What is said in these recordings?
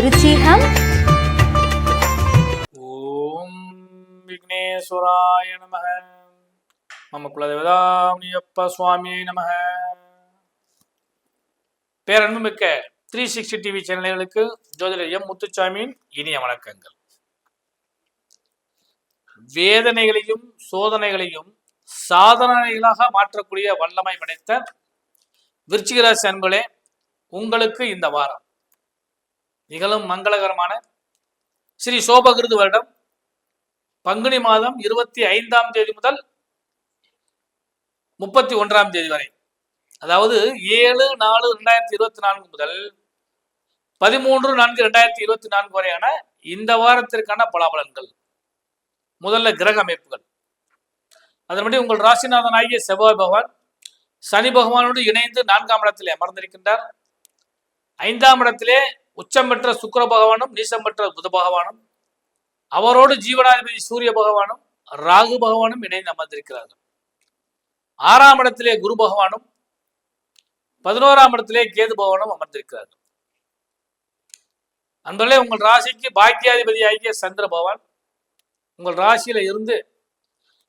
விருச்சிகம். ஓம் விக்னேஸ்வராய நம நம்ம குலதேவதாமியப்ப சுவாமியை நம பேரன்புமிக்க த்ரீ சிக்ஸ்டி டிவி சேனல்களுக்கு ஜோதிடர் எம் முத்துச்சாமியின் இனிய வணக்கங்கள். வேதனைகளையும் சோதனைகளையும் சாதனைகளாக மாற்றக்கூடிய வல்லமை படைத்த விருச்சிகராசி அன்புகளே உங்களுக்கு இந்த வாரம் நிகழும் மங்களகரமான ஸ்ரீ சோபகிருது வருடம். பங்குனி மாதம் இருபத்தி ஐந்தாம் தேதி முதல் முப்பத்தி ஒன்றாம் தேதி வரை. அதாவது ஏழு நாலு ரெண்டாயிரத்தி இருபத்தி நான்கு முதல் பதிமூன்று நான்கு ரெண்டாயிரத்தி இருபத்தி நான்கு வரையான இந்த வாரத்திற்கான பலாபலன்கள். முதல்ல கிரக அமைப்புகள். அதன்படி உங்கள் ராசிநாதன் ஆகிய செவ்வாய் பகவான் சனி பகவானோடு இணைந்து நான்காம் இடத்திலே அமர்ந்திருக்கின்றார். ஐந்தாம் இடத்திலே உச்சம் பெற்ற சுக்கிர பகவானும் நீசம் பெற்ற புத பகவானும் அவரோடு ஜீவனாதிபதி சூரிய பகவானும் ராகு பகவானும் இணைந்து அமர்ந்திருக்கிறார்கள். ஆறாம் இடத்திலே குரு பகவானும் பதினோராம் இடத்திலே கேது பகவானும் அமர்ந்திருக்கிறார்கள். அன்பர்களே உங்கள் ராசிக்கு பாக்கியாதிபதி ஆகிய சந்திர பகவான் உங்கள் ராசியில இருந்து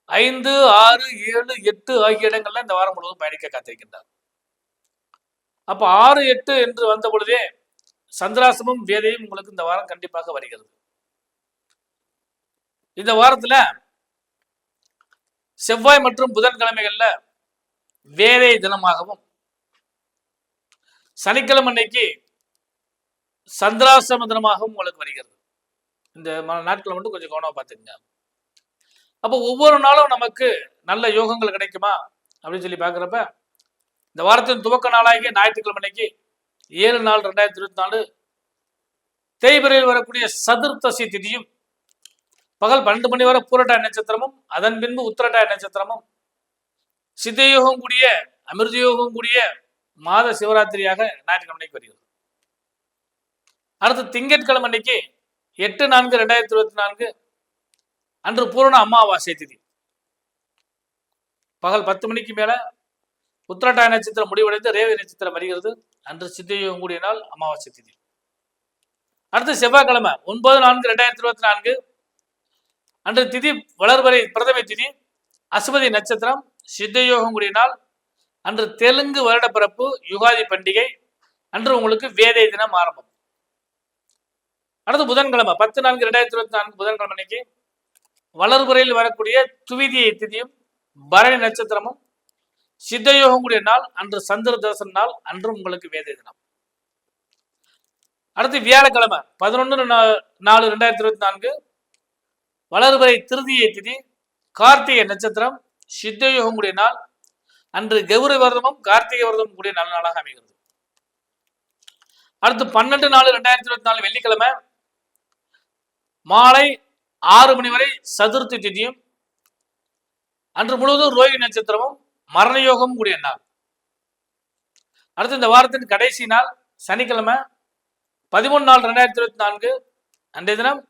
ஐந்து ஆறு ஏழு எட்டு ஆகிய இடங்கள்ல இந்த வாரம் முழுவதும் பயணிக்க காத்திருக்கின்றார். அப்ப ஆறு எட்டு என்று வந்த பொழுதே சந்திராசமும் வேதையும் உங்களுக்கு இந்த வாரம் கண்டிப்பாக வருகிறது. இந்த வாரத்துல செவ்வாய் மற்றும் புதன்கிழமைகள்ல வேதை தினமாகவும் சனிக்கிழமை அன்னைக்கு சந்திராசிரம தினமாகவும் உங்களுக்கு வருகிறது. இந்த ம- நாட்களை மட்டும் கொஞ்சம் கவனமாக பார்த்துக்கங்க. அப்போ ஒவ்வொரு நாளும் நமக்கு நல்ல யோகங்கள் கிடைக்குமா? அப்படின்னு சொல்லி பார்க்குறப்ப இந்த வாரத்தின் துவக்க நாளாகிய ஞாயிற்றுக்கிழமை அன்னைக்கு ஏழு நாள் ரெண்டாயிரத்தி இருபத்தி நாலு தேய்பிரையில் வரக்கூடிய சதுர்த்தசி திதியும் பகல் பன்னெண்டு மணி வரை பூரட்டாய் நட்சத்திரமும் அதன் பின்பு உத்திரட்டாய நட்சத்திரமும் சித்தயோகம் கூடிய அமிர்தயோகம் கூடிய மாத சிவராத்திரியாக ஞாயிற்றுக்கிழமைக்கு வருகிறது. அடுத்து திங்கட்கிழமை அன்னைக்கு எட்டு நான்கு ரெண்டாயிரத்தி இருபத்தி நான்கு அன்று பூரண அமாவாசை திதி. பகல் பத்து மணிக்கு மேல உத்திரட்டாய நட்சத்திரம் முடிவடைந்து ரேவதி நட்சத்திரம் வருகிறது. அன்று சித்தயோகம் கூடிய நாள் அமாவாசை திதி. அடுத்து செவ்வாய்க்கிழமை ஒன்பது நான்கு ரெண்டாயிரத்தி இருபத்தி நான்கு. அன்று திதி வளர்வரை பிரதமை திதி அசுபதி நட்சத்திரம் சித்தயோகம் கூடிய நாள். அன்று தெலுங்கு வருடப்பிறப்பு யுகாதி பண்டிகை. அன்று உங்களுக்கு வேதை தினம் ஆரம்பம். அடுத்து புதன்கிழமை பத்து நான்கு ரெண்டாயிரத்தி இருபத்தி நான்கு புதன்கிழமை அன்னைக்கு வளர்புறையில் வரக்கூடிய துவிதியை திதியும் பரணி நட்சத்திரமும் சித்தயோகம் கூடிய நாள் அன்று சந்திர தரிசன நாள் அன்றும் உங்களுக்கு வேத தினம். அடுத்து வியாழக்கிழமை பதினொன்று நாலு ரெண்டாயிரத்தி இருபத்தி நான்கு வளர்வரை திருதியை திதி கார்த்திகை நட்சத்திரம் சித்தயோகம் கூடிய நாள் அன்று கௌரி விரதமும் கார்த்திகை விரதமும் கூடிய நல்ல நாளாக அமைகிறது. அடுத்து பன்னெண்டு நாலு ரெண்டாயிரத்தி இருபத்தி நாலு வெள்ளிக்கிழமை மாலை ஆறு மணி வரை சதுர்த்தி திதியும் அன்று முழுவதும் ரோஹி நட்சத்திரமும் மரணயோகம் கூடிய நாள். அடுத்து இந்த வாரத்தின் கடைசி நாள் சனிக்கிழமை பதிமூணு நாள் ரெண்டாயிரத்தி இருபத்தி நான்கு அன்றைய தினம்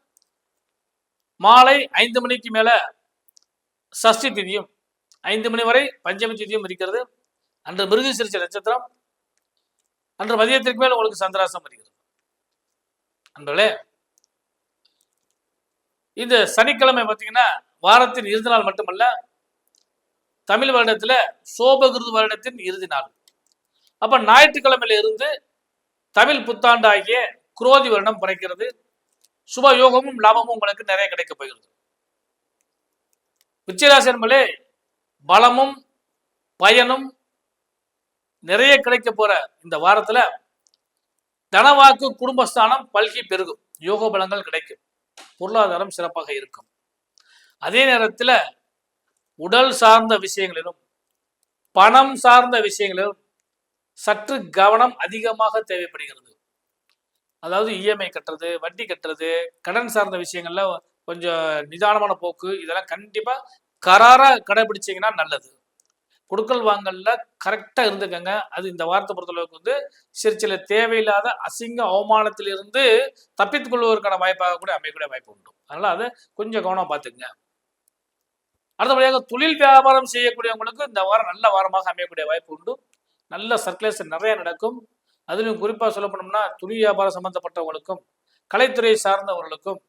மாலை ஐந்து மணிக்கு மேல சஷ்டி திதியும் ஐந்து மணி வரை பஞ்சமி திதியும் இருக்கிறது. அன்று மிருகசிரிச்ச நட்சத்திரம் அன்று மதியத்திற்கு மேல் உங்களுக்கு சந்திராசம் வருகிறது. அன்றே இந்த சனிக்கிழமை பார்த்தீங்கன்னா வாரத்தின் இறுதி நாள் மட்டுமல்ல தமிழ் வருடத்துல சோபகிருது வருடத்தின் இறுதி நாள். அப்ப ஞாயிற்றுக்கிழமையில இருந்து தமிழ் புத்தாண்டாகிய குரோதி வருடம் பிறக்கிறது. சுப யோகமும் லாபமும் உங்களுக்கு நிறைய கிடைக்க போகிறது. விச்சயராசன்மலே பலமும் பயனும் நிறைய கிடைக்க போற இந்த வாரத்துல தனவாக்கு குடும்பஸ்தானம் பல்கி பெருகும். யோக பலங்கள் கிடைக்கும். பொருளாதாரம் சிறப்பாக இருக்கும். அதே நேரத்துல உடல் சார்ந்த விஷயங்களிலும் பணம் சார்ந்த விஷயங்களிலும் சற்று கவனம் அதிகமாக தேவைப்படுகிறது. அதாவது இஎம்ஐ கட்டுறது வட்டி கட்டுறது கடன் சார்ந்த விஷயங்கள்ல கொஞ்சம் நிதானமான போக்கு இதெல்லாம் கண்டிப்பா கராரா கடைபிடிச்சிங்கன்னா நல்லது. கொடுக்கல் வாங்கல்ல கரெக்டா இருந்துக்கங்க. அது இந்த வாரத்தை பொறுத்தளவுக்கு வந்து சிறு சில தேவையில்லாத அசிங்க அவமானத்திலிருந்து தப்பித்துக் கொள்வதற்கான வாய்ப்பாக கூட அமையக்கூடிய வாய்ப்பு உண்டு. அதனால அதை கொஞ்சம் கவனம் பார்த்துக்குங்க. அடுத்தபடியாக தொழில் வியாபாரம் செய்யக்கூடியவங்களுக்கு இந்த வாரம் நல்ல வாரமாக அமையக்கூடிய வாய்ப்பு உண்டு. நல்ல சர்க்குலேஷன் நிறைய நடக்கும். அதுலையும் குறிப்பாக சொல்ல போனோம்னா துணி வியாபாரம் சம்பந்தப்பட்டவங்களுக்கும் கலைத்துறை சார்ந்தவர்களுக்கும்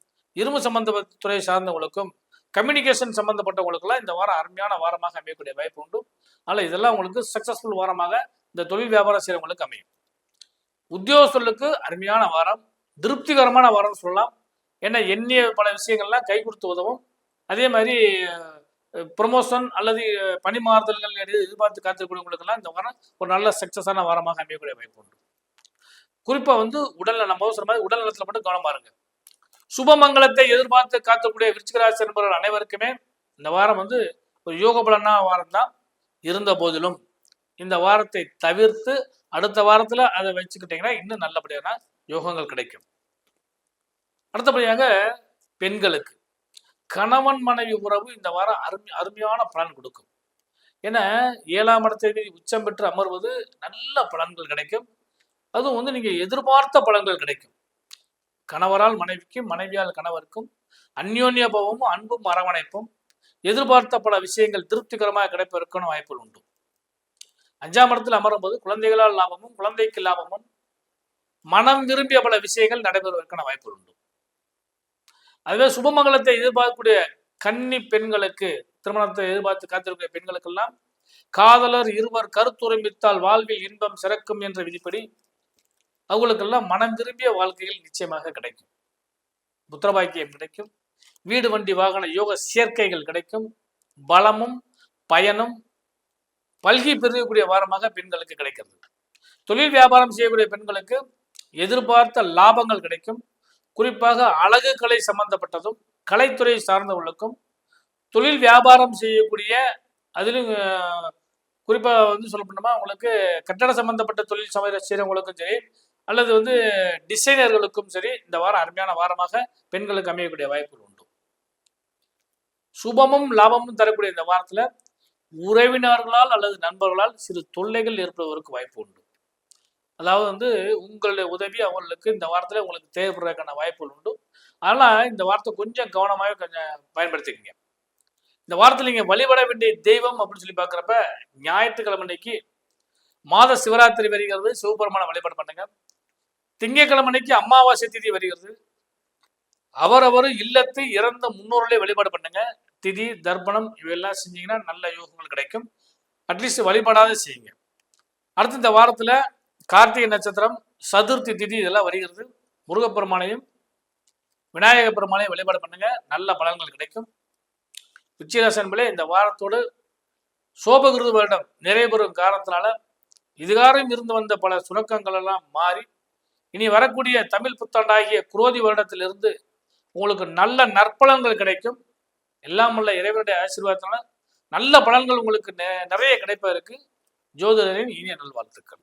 இரும்பு சம்பந்தத்துறை சார்ந்தவங்களுக்கும் கம்யூனிகேஷன் சம்பந்தப்பட்டவங்களுக்கெல்லாம் இந்த வாரம் அருமையான வாரமாக அமையக்கூடிய வாய்ப்பு உண்டு. அதனால் இதெல்லாம் உங்களுக்கு சக்சஸ்ஃபுல் வாரமாக இந்த தொழில் வியாபாரம் செய்கிறவங்களுக்கு அமையும். உத்தியோகஸ்தர்களுக்கு அருமையான வாரம் திருப்திகரமான வாரம்னு சொல்லலாம். ஏன்னா எண்ணிய பல விஷயங்கள்லாம் கை கொடுத்து உதவும். அதே மாதிரி ப்ரொமோஷன் அல்லது பணி மாறுதல்கள் எதிர்பார்த்து காத்திருக்கக்கூடியவங்களுக்கெல்லாம் இந்த வாரம் ஒரு நல்ல சக்சஸான வாரமாக அமையக்கூடிய வாய்ப்பு உண்டு. குறிப்பாக வந்து உடல்நல நம்ம சொன்ன மாதிரி உடல் நலத்தில் மட்டும் கவனமாக இருங்க. சுபமங்கலத்தை எதிர்பார்த்து காத்தக்கூடிய விருச்சிகராசி நண்பர்கள் அனைவருக்குமே இந்த வாரம் வந்து ஒரு யோக பலனா வாரம் தான் இருந்த போதிலும் இந்த வாரத்தை தவிர்த்து அடுத்த வாரத்தில் அதை வச்சுக்கிட்டீங்கன்னா இன்னும் நல்லபடியான யோகங்கள் கிடைக்கும். அடுத்தபடியாக பெண்களுக்கு. கணவன் மனைவி உறவு இந்த வாரம் அருமை அருமையான பலன் கொடுக்கும். ஏன்னா ஏழாம் இடத்தை உச்சம் பெற்று அமர்வது நல்ல பலன்கள் கிடைக்கும். அதுவும் வந்து நீங்கள் எதிர்பார்த்த பலன்கள் கிடைக்கும். கணவரால் மனைவிக்கும் மனைவியால் கணவருக்கும் அந்யோன்ய பவமும் அன்பும் அரவணைப்பும் எதிர்பார்த்த பல விஷயங்கள் திருப்திகரமாக கிடைப்பதற்கான வாய்ப்புகள் உண்டு. அஞ்சாம் இடத்தில் அமரும் போது குழந்தைகளால் லாபமும் குழந்தைக்கு லாபமும் மனம் விரும்பிய பல விஷயங்கள் நடைபெறுவதற்கான வாய்ப்புகள் உண்டு. அதுவே சுபமங்கலத்தை எதிர்பார்க்கக்கூடிய கன்னி பெண்களுக்கு திருமணத்தை எதிர்பார்த்து காத்திருக்கிற பெண்களுக்கெல்லாம் காதலர் இருவர் கருத்துரைமித்தால் வாழ்வில் இன்பம் சிறக்கும் என்ற விதிப்படி அவங்களுக்கெல்லாம் மனம் விரும்பிய வாழ்க்கையில் நிச்சயமாக கிடைக்கும். புத்திரபாக்கியம் கிடைக்கும். வீடு வண்டி வாகன யோக சேர்க்கைகள் கிடைக்கும். பலமும் பயனும் பல்கி பெருகக்கூடிய வாரமாக பெண்களுக்கு கிடைக்கிறது. தொழில் வியாபாரம் செய்யக்கூடிய பெண்களுக்கு எதிர்பார்த்த லாபங்கள் கிடைக்கும். குறிப்பாக அழகு கலை சம்பந்தப்பட்டதும் கலைத்துறை சார்ந்தவர்களுக்கும் தொழில் வியாபாரம் செய்யக்கூடிய அதிலும் குறிப்பாக வந்து சொல்ல போனோமா உங்களுக்கு கட்டட சம்பந்தப்பட்ட தொழில் சமையல் செய்கிறவங்களுக்கும் சரி அல்லது வந்து டிசைனர்களுக்கும் சரி இந்த வாரம் அருமையான வாரமாக பெண்களுக்கு அமையக்கூடிய வாய்ப்புகள் உண்டு. சுபமும் லாபமும் தரக்கூடிய இந்த வாரத்தில் உறவினர்களால் அல்லது நண்பர்களால் சிறு தொல்லைகள் ஏற்படுவதற்கு வாய்ப்பு உண்டு. அதாவது வந்து உங்களுடைய உதவி அவங்களுக்கு இந்த வாரத்தில் உங்களுக்கு தேவைப்படுறதுக்கான வாய்ப்புகள் உண்டு. அதனால் இந்த வாரத்தை கொஞ்சம் கவனமாகவே கொஞ்சம் பயன்படுத்திக்கங்க. இந்த வாரத்தில் நீங்கள் வழிபட வேண்டிய தெய்வம் அப்படின்னு சொல்லி பார்க்குறப்ப ஞாயிற்றுக்கிழமை அன்னைக்கு மாத சிவராத்திரி வருகிறது. சிவபெருமான வழிபாடு பண்ணுங்க. திங்கட்கிழமை அன்னைக்கு அமாவாசை திதி வருகிறது. அவரவர் இல்லத்து இறந்த முன்னோர்களே வழிபாடு பண்ணுங்க. திதி தர்ப்பணம் இவையெல்லாம் செஞ்சீங்கன்னா நல்ல யோகங்கள் கிடைக்கும். அட்லீஸ்ட் வழிபாடாத செய்யுங்க. அடுத்து இந்த வாரத்தில் கார்த்திகை நட்சத்திரம் சதுர்த்தி திதி இதெல்லாம் வருகிறது. முருகப்பெருமானையும் விநாயக பெருமானையும் வழிபாடு பண்ணுங்க. நல்ல பலன்கள் கிடைக்கும். உச்சிராசன்பலே இந்த வாரத்தோடு சோபகிருது வருடம் நிறைவேறும் காரணத்தினால இதுகாரம் இருந்து வந்த பல சுணக்கங்கள் எல்லாம் மாறி இனி வரக்கூடிய தமிழ் புத்தாண்டாகிய குரோதி வருடத்திலிருந்து உங்களுக்கு நல்ல நற்பலன்கள் கிடைக்கும். எல்லாம் உள்ள இறைவனுடைய ஆசீர்வாதத்தினால நல்ல பலன்கள் உங்களுக்கு நிறைய கிடைப்பதற்கு ஜோதிடரின் இனிய நல்வாழ்த்துக்கள்.